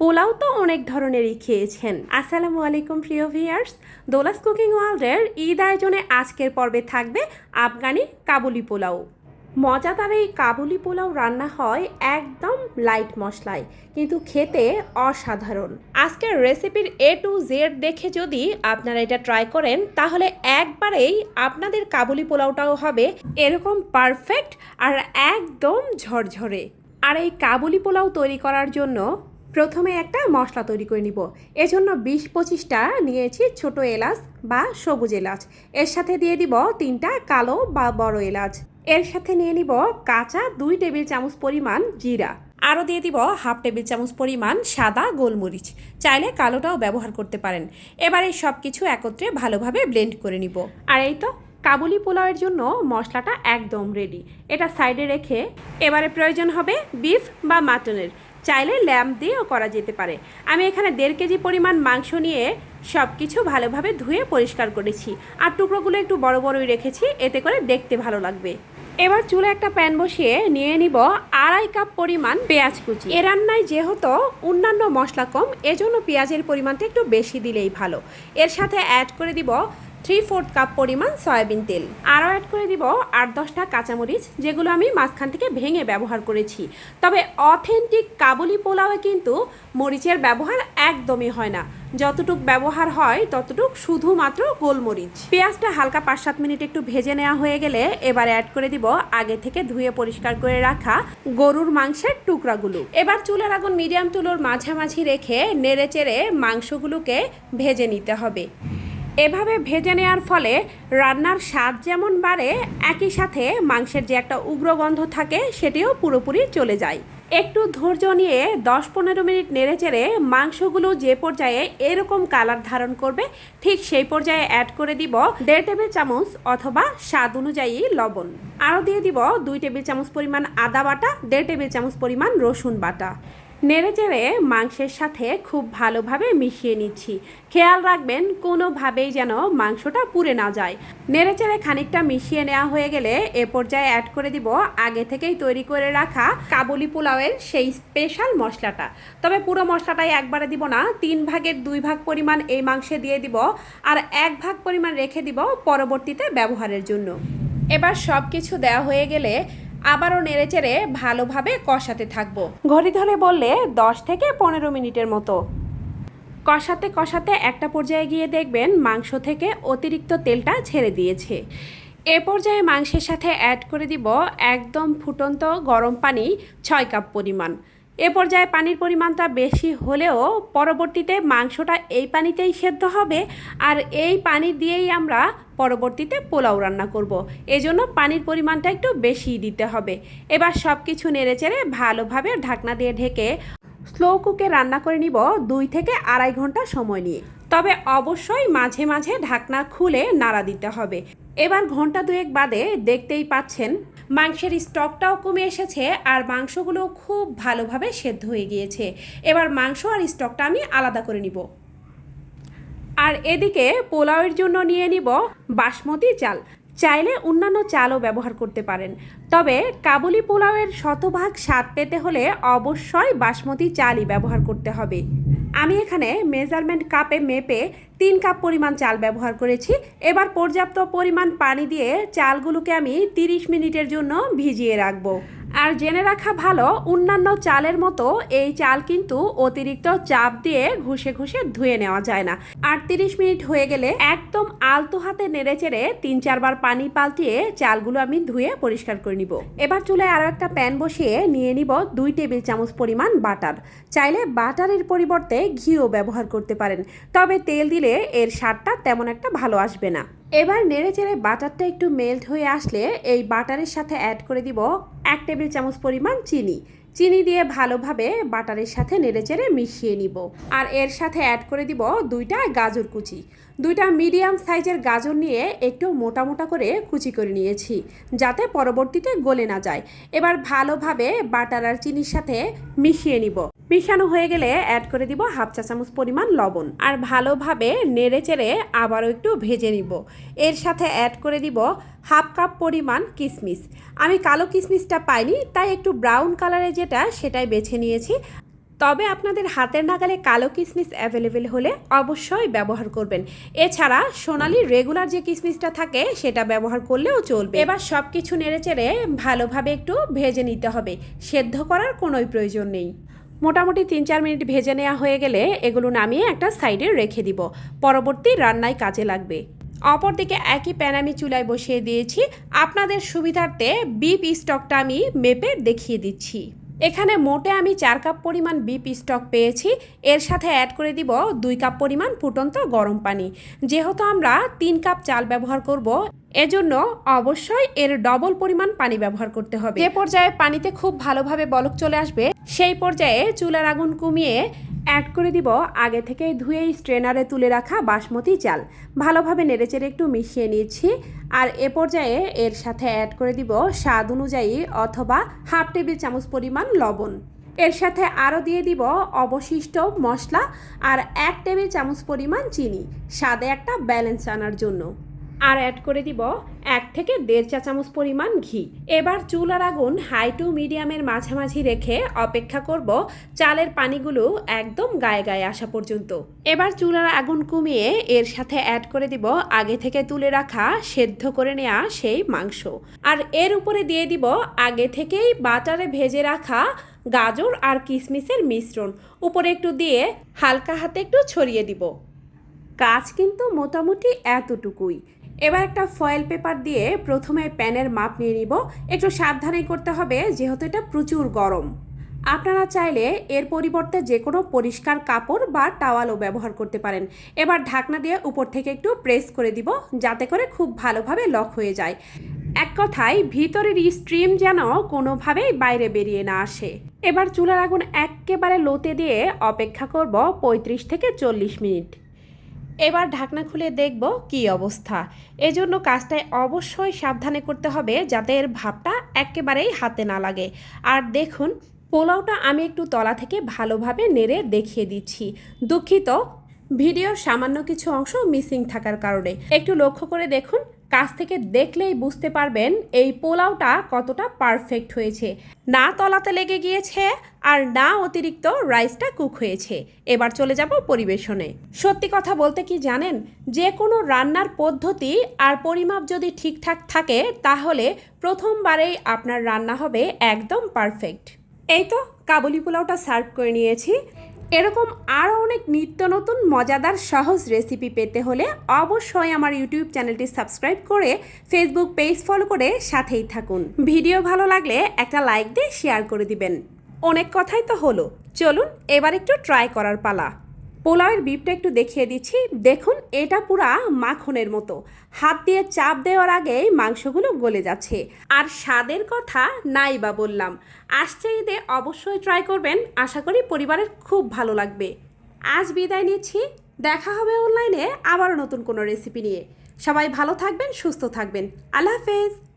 পোলাও তো অনেক ধরনেরই খেয়েছেন। আসসালামু আলাইকুম, প্রিয় ভিয়ার্স দোলাস কুকিং ওয়ার্ল্ডের ঈদ আয়োজনে আজকের পর্বে থাকবে আফগানি কাবুলি পোলাও। মজাদার এই কাবুলি পোলাও রান্না হয় একদম লাইট মশলায়, কিন্তু খেতে অসাধারণ। আজকের রেসিপির এ টু জেড দেখে যদি আপনারা এটা ট্রাই করেন, তাহলে একবারেই আপনাদের কাবুলি পোলাওটাও হবে এরকম পারফেক্ট আর একদম ঝরঝরে। আর এই কাবুলি পোলাও তৈরি করার জন্য প্রথমে একটা মশলা তৈরি করে নিব। এজন্য বিশ পঁচিশটা নিয়েছি ছোট এলাচ বা সবুজ এলাচ। এর সাথে দিয়ে দিব তিনটা কালো বা বড় এলাচ। এর সাথে নিয়ে নিব কাঁচা দুই টেবিল চামচ পরিমাণ জিরা। আরও দিয়ে দিব হাফ টেবিল চামচ পরিমাণ সাদা গোলমরিচ। চাইলে কালোটাও ব্যবহার করতে পারেন। এবারে সব কিছু একত্রে ভালোভাবে ব্লেন্ড করে নিব। আর এই তো, কাবুলি পোলাওয়ের জন্য মশলাটা একদম রেডি এটা সাইডে রেখে এবারে প্রয়োজন হবে বিফ বা মাটনের। চাইলে ল্যাম্প দিয়েও করা যেতে পারে। আমি এখানে দেড় কেজি পরিমাণ মাংস নিয়ে সব কিছু ভালোভাবে ধুয়ে পরিষ্কার করেছি। আর টুকরোগুলো একটু বড় বড়ই রেখেছি, এতে করে দেখতে ভালো লাগবে। এবার চুলে একটা প্যান বসিয়ে নিয়ে নিব আড়াই কাপ পরিমাণ পেঁয়াজ কুচি। এ রান্নায় যেহেতু অন্যান্য মশলা কম, এজন্য পেঁয়াজের পরিমাণটা একটু বেশি দিলেই ভালো। এর সাথে অ্যাড করে দিব থ্রি ফোর্থ কাপ পরিমাণ সয়াবিন তেল। আরও অ্যাড করে দিব আট দশটা কাঁচামরিচ, যেগুলো আমি মাঝখান থেকে ভেঙে ব্যবহার করেছি। তবে অথেন্টিক কাবুলি পোলাওয়ে কিন্তু মরিচের ব্যবহার একদমই হয় না। যতটুক ব্যবহার হয়, ততটুক শুধুমাত্র গোলমরিচ। পেঁয়াজটা হালকা পাঁচ সাত মিনিট একটু ভেজে নেওয়া হয়ে গেলে এবার অ্যাড করে দিব আগে থেকে ধুয়ে পরিষ্কার করে রাখা গরুর মাংসের টুকরাগুলো। এবার চুলের আগুন মিডিয়াম তুলোর মাঝামাঝি রেখে নেড়ে চেড়ে মাংসগুলোকে ভেজে নিতে হবে। এভাবে ভেজে নেওয়ার ফলে রান্নার স্বাদ যেমন বাড়ে, একই সাথে মাংসের যে একটা উগ্র গন্ধ থাকে সেটিও পুরোপুরি চলে যায়। একটু ধৈর্য নিয়ে দশ পনেরো মিনিট নেড়ে চেড়ে মাংসগুলো যে পর্যায়ে এরকম কালার ধারণ করবে, ঠিক সেই পর্যায়ে অ্যাড করে দিব দেড় টেবিল চামচ অথবা স্বাদ অনুযায়ী লবণ। আরও দিয়ে দিব দুই টেবিল চামচ পরিমাণ আদা বাটা, দেড় টেবিল চামচ পরিমাণ রসুন বাটা। নেড়ে চেড়ে মাংসের সাথে খুব ভালোভাবে মিশিয়ে নিচ্ছি। খেয়াল রাখবেন, কোনোভাবেই যেন মাংসটা পুড়ে না যায়। নেড়ে চেড়ে খানিকটা মিশিয়ে নেওয়া হয়ে গেলে এ পর্যায়ে অ্যাড করে দিব আগে থেকেই তৈরি করে রাখা কাবুলি পোলাওয়ের সেই স্পেশাল মশলাটা। তবে পুরো মশলাটাই একবারে দিব না, তিন ভাগের দুই ভাগ পরিমাণ এই মাংসে দিয়ে দিব আর এক ভাগ পরিমাণ রেখে দিব পরবর্তীতে ব্যবহারের জন্য। এবার সব কিছু দেওয়া হয়ে গেলে আবারও নেড়েচেড়ে ভালোভাবে কষাতে থাকব। ঘড়ি ধরে বললে দশ থেকে পনেরো মিনিটের মতো। কষাতে কষাতে একটা পর্যায়ে গিয়ে দেখবেন মাংস থেকে অতিরিক্ত তেলটা ছেড়ে দিয়েছে। এ পর্যায়ে মাংসের সাথে অ্যাড করে দিব একদম ফুটন্ত গরম পানি ছয় কাপ পরিমাণ। এ পর্যায়ে পানির পরিমাণটা বেশি হলেও পরবর্তীতে মাংসটা এই পানিতেই সেদ্ধ হবে। আর এই পানি দিয়েই আমরা পরবর্তীতে পোলাও রান্না করব। এজন্য পানির পরিমাণটা একটু বেশি দিতে হবে। এবার সব কিছু নেড়েচেড়ে ভালোভাবে ঢাকনা দিয়ে ঢেকে স্লো কুকে রান্না করে নিব দুই থেকে আড়াই ঘণ্টা সময় নিয়ে। তবে অবশ্যই মাঝে মাঝে ঢাকনা খুলে নাড়া দিতে হবে। এবার ঘণ্টা দুয়েক বাদে দেখতেই পাচ্ছেন, মাংসের স্টকটাও কমে এসেছে আর মাংসগুলো খুব ভালোভাবে সেদ্ধ হয়ে গিয়েছে। এবার মাংস আর স্টকটা আমি আলাদা করে নিব। আর এদিকে পোলাওয়ের জন্য নিয়ে নিব বাসমতি চাল। চাইলে অন্যান্য চালও ব্যবহার করতে পারেন। তবে কাবুলি পোলাওয়ের শতভাগ স্বাদ পেতে হলে অবশ্যই বাসমতি চালই ব্যবহার করতে হবে। আমি এখানে মেজারমেন্ট কাপে মেপে তিন কাপ পরিমাণ চাল ব্যবহার করেছি। এবার পর্যাপ্ত পরিমাণ পানি দিয়ে চালগুলোকে আমি তিরিশ মিনিটের জন্য ভিজিয়ে রাখব। আর জেনে রাখা ভালো, অন্যান্য চালের মতো এই চাল কিন্তু অতিরিক্ত চাপ দিয়ে ঘষে ঘষে ধুয়ে নেওয়া যায় না। আটত্রিশ মিনিট হয়ে গেলে একদম আলতো হাতে নেড়ে চেড়ে তিন চারবার পানি পাল্টিয়ে চালগুলো আমি ধুয়ে পরিষ্কার করে নিব। এবার চুলায় আরও একটা প্যান বসিয়ে নিয়ে নিব দুই টেবিল চামচ পরিমাণ বাটার। চাইলে বাটারের পরিবর্তে ঘিও ব্যবহার করতে পারেন, তবে তেল দিলে এর স্বাদটা তেমন একটা ভালো আসবে না। এবার নেড়ে চেড়ে বাটারটা একটু মেল্ট হয়ে আসলে এই বাটারের সাথে অ্যাড করে দিব এক টেবিল চামচ পরিমাণ চিনি। চিনি দিয়ে ভালোভাবে বাটারের সাথে নেড়েচেড়ে মিশিয়ে নিব। আর এর সাথে অ্যাড করে দিব দুইটা গাজর কুচি। দুইটা মিডিয়াম সাইজের গাজর নিয়ে একটু মোটা মোটা করে কুচি করে নিয়েছি, যাতে পরবর্তীতে গলে না যায়। এবার ভালোভাবে বাটার আর চিনির সাথে মিশিয়ে নিব। মিশানো হয়ে গেলে অ্যাড করে দিব হাফ চা চামচ পরিমাণ লবণ। আর ভালোভাবে নেড়ে চেড়ে আবারও একটু ভেজে নিব। এর সাথে অ্যাড করে দিব হাফ কাপ পরিমাণ কিশমিশ আমি কালো কিশমিশটা পাইনি, তাই একটু ব্রাউন কালারের যেটা, সেটাই বেছে নিয়েছি। তবে আপনাদের হাতের নাগালে কালো কিশমিশ অ্যাভেলেবেল হলে অবশ্যই ব্যবহার করবেন। এছাড়া সোনালি রেগুলার যে কিশমিশটা থাকে, সেটা ব্যবহার করলেও চলবে। এবার সব কিছু নেড়েচেড়ে ভালোভাবে একটু ভেজে নিতে হবে। সেদ্ধ করার কোনোই প্রয়োজন নেই। মোটামুটি তিন চার মিনিট ভেজে নেওয়া হয়ে গেলে এগুলো নামিয়ে একটা সাইডে রেখে দিব। পরবর্তী রান্নায় কাজে লাগবে। অপরদিকে একই প্যান আমি চুলায় বসিয়ে দিয়েছি। আপনাদের সুবিধার্থে বিপ স্টকটা আমি মেপে দেখিয়ে দিচ্ছি। এখানে মোটে আমি চার কাপ পরিমাণ বিপ স্টক পেয়েছি। এর সাথে অ্যাড করে দিব দুই কাপ পরিমাণ ফুটন্ত গরম পানি। যেহেতু আমরা তিন কাপ চাল ব্যবহার করব, এজন্য অবশ্যই এর ডবল পরিমাণ পানি ব্যবহার করতে হবে। যে পর্যায়ে পানিতে খুব ভালোভাবে বলক চলে আসবে, সেই পর্যায়ে চুলার আগুন কমিয়ে অ্যাড করে দিব আগে থেকে ধুয়ে স্ট্রেনারে তুলে রাখা বাসমতি চাল। ভালোভাবে নেড়েচেড়ে একটু মিশিয়ে নিয়েছি আর এ পর্যায়ে এর সাথে অ্যাড করে দিব স্বাদ অনুযায়ী অথবা হাফ টেবিল চামচ পরিমাণ লবণ। এর সাথে আরও দিয়ে দিব অবশিষ্ট মশলা আর এক টেবিল চামচ পরিমাণ চিনি। স্বাদে একটা ব্যালেন্স আনার জন্য। আর অ্যাড করে দিব এক থেকে দেড় চা চামচ পরিমাণ ঘি। এবার চুলার আগুন হাই টু মিডিয়ামের মাঝামাঝি রেখে অপেক্ষা করব চালের পানিগুলো একদম গায়ে গায়ে আসা পর্যন্ত। এবার চুলার আগুন কমিয়ে এর সাথে অ্যাড করে দিব আগে থেকে তুলে রাখা সেদ্ধ করে নেওয়া সেই মাংস। আর এর উপরে দিয়ে দিব আগে থেকেই বাটারে ভেজে রাখা গাজর আর কিশমিশের মিশ্রণ। উপরে একটু দিয়ে হালকা হাতে একটু ছড়িয়ে দিব। কাজ কিন্তু মোটামুটি এতটুকুই। এবার একটা ফয়েল পেপার দিয়ে প্রথমে প্যানের মাপ নিয়ে নিব। একটু সাবধানে করতে হবে, যেহেতু এটা প্রচুর গরম। আপনারা চাইলে এর পরিবর্তে যে কোনো পরিষ্কার কাপড় বা টাওয়ালও ব্যবহার করতে পারেন। এবার ঢাকনা দিয়ে উপর থেকে একটু প্রেস করে দিব, যাতে করে খুব ভালোভাবে লক হয়ে যায়। এক কথায়, ভিতরের স্ট্রিম যেন কোনোভাবেই বাইরে বেরিয়ে না আসে। এবার চুলার আগুন একেবারে লোতে দিয়ে অপেক্ষা করব পঁয়ত্রিশ থেকে চল্লিশ মিনিট। এবার ঢাকনা খুলে দেখব কি অবস্থা। এজন্য কাজটায় অবশ্যই সাবধানে করতে হবে যাতে এর ভাবটা একেবারেই হাতে না লাগে। আর দেখুন, পোলাওটা আমি একটু তলা থেকে ভালোভাবে নেড়ে দেখিয়ে দিচ্ছি। দুঃখিত, ভিডিওর সামান্য কিছু অংশ মিসিং থাকার কারণে। একটু লক্ষ্য করে দেখুন কাছ থেকে দেখলেই বুঝতে পারবেন এই পোলাওটা কতটা পারফেক্ট হয়েছে। না তলাতে লেগে গিয়েছে আর না অতিরিক্ত রাইসটা কুক হয়েছে। এবার চলে যাব পরিবেশনে। সত্যি কথা বলতে কি জানেন? যে কোনো রান্নার পদ্ধতি আর পরিমাপ যদি ঠিকঠাক থাকে, তাহলে প্রথমবারেই আপনার রান্না হবে একদম পারফেক্ট। এই তো, কাবুলি পোলাওটা সার্ভ করে নিয়েছি। এরকম আরও অনেক নিত্য নতুন মজাদার সহজ রেসিপি পেতে হলে অবশ্যই আমার ইউটিউব চ্যানেলটি সাবস্ক্রাইব করে ফেসবুক পেজ ফলো করে সাথেই থাকুন। ভিডিও ভালো লাগলে একটা লাইক দিয়ে শেয়ার করে দিবেন। অনেক কথাই তো হলো। চলুন এবার একটু ট্রাই করার পালা। পোলাওয়ের বিপটা একটু দেখিয়ে দিচ্ছি। দেখুন, এটা পুরা মাখনের মতো। হাত দিয়ে চাপ দেওয়ার আগেই মাংসগুলো গলে যাচ্ছে। আর স্বাদের কথা নাই বা বললাম। আসছে ঈদে অবশ্যই ট্রাই করবেন। আশা করি পরিবারের খুব ভালো লাগবে। আজ বিদায় নিচ্ছি। দেখা হবে অনলাইনে আবারও নতুন কোনো রেসিপি নিয়ে। সবাই ভালো থাকবেন, সুস্থ থাকবেন। আল্লাহ হাফেজ।